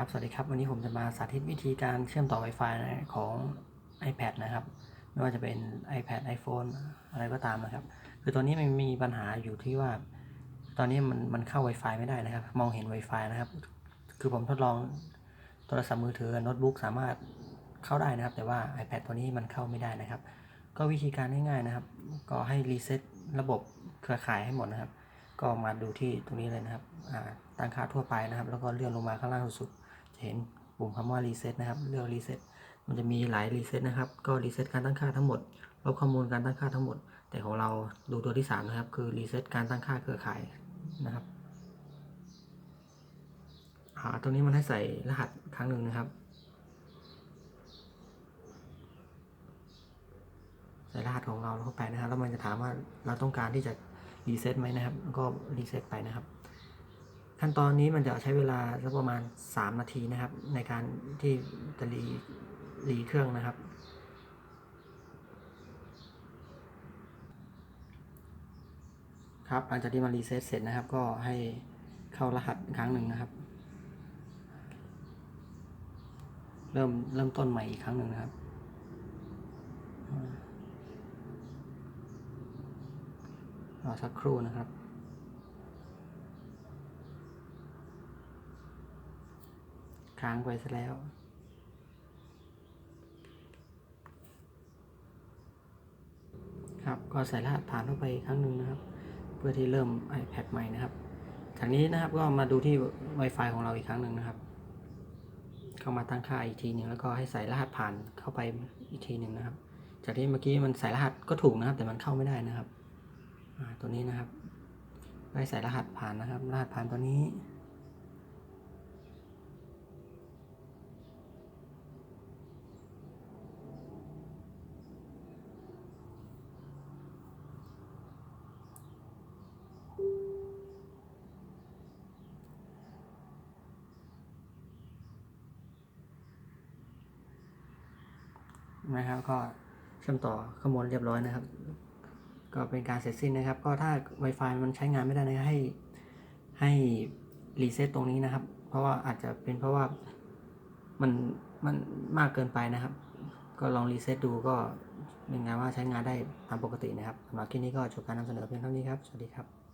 ครับสวัสดีครับ วันนี้ผมจะมาสาธิตวิธีการเชื่อมต่อ Wi-Fi ของ iPad นะครับ ไม่ว่าจะเป็น iPad iPhone อะไรก็ตามนะครับ คือตัวนี้มันมีปัญหาอยู่ที่ว่า ตอนนี้มันมันเข้า Wi-Fi ไม่ได้นะครับ มองเห็น Wi-Fi นะครับ คือผมทดลองโทรศัพท์มือถือโน้ตบุ๊กสามารถเข้าได้นะครับ แต่ว่า iPad ตัวนี้มันเข้าไม่ได้นะครับ ก็วิธีการง่ายๆนะครับ ก็ให้รีเซ็ตระบบเครือข่ายให้หมดนะครับ ก็มาดูที่ตรงนี้เลยนะครับตั้งค่าทั่วไปนะครับ แล้วก็เลื่อนลงมาข้างล่างสุดๆจะเห็นปุ่มคำว่ารีเซ็ตนะครับเลือกรีเซ็ตมันจะมีหลายรีเซ็ตนะครับ ก็รีเซ็ตการตั้งค่าทั้งหมดลบข้อมูลการตั้งค่าทั้งหมด แต่ของเราดูตัวที่ 3 นะครับ คือรีเซ็ตการตั้งค่าเครือข่ายนะครับตรงนี้มันให้ใส่รหัสครั้งหนึ่งนะครับ ใส่รหัสของเราเข้าไปนะครับ แล้วมันจะถามว่าเราต้องการที่จะ รีเซ็ตไหมนะครับ ก็รีเซ็ตไปนะครับ ขั้นตอนนี้มันจะใช้เวลาสักประมาณ 3 นาทีนะครับ ในการที่จะรีรีเครื่องนะครับ ครับหลังจากที่มันรีเซ็ตเสร็จนะครับ ก็ให้เข้ารหัสอีกครั้งหนึ่งนะครับ เริ่มเริ่มต้นใหม่อีกครั้งหนึ่งนะครับ ร อสักครู่นะครับ ค้างไปซะแล้วครับก็ใส่รหัสผ่านเข้าไปอีกครั้งหนึ่งนะครับ เพื่อที่เริ่ม iPad ใหม่นะครับ จากนี้นะครับก็มาดูที่ Wi-Fi ของเราอีกครั้งหนึ่งนะครับ เข้ามาตั้งค่าอีกทีหนึ่งแล้วก็ให้ใส่รหัสผ่านเข้าไปอีกทีหนึ่งนะครับ จากที่เมื่อกี้มันใส่รหัสก็ถูกนะครับ แต่มันเข้าไม่ได้นะครับ ตัวนี้นะครับได้ใส่รหัสผ่านนะครับ รหัสผ่านตัวนี้ นะครับก็เชื่อมต่อข้อมูลเรียบร้อยนะครับ ก็เป็นการเสร็จสิ้นนะครับ ก็ถ้า Wi-Fi มันใช้งานไม่ได้นะให้ให้รีเซ็ตตรงนี้นะครับ เพราะว่าอาจจะเป็นเพราะว่ามันมันมากเกินไปนะครับ ก็ลองรีเซ็ตดูก็เป็นงานว่าใช้งานได้ตามปกตินะครับสำหรับคลิปนี้ก็จบการนำเสนอเพียงเท่านี้ครับ สวัสดีครับ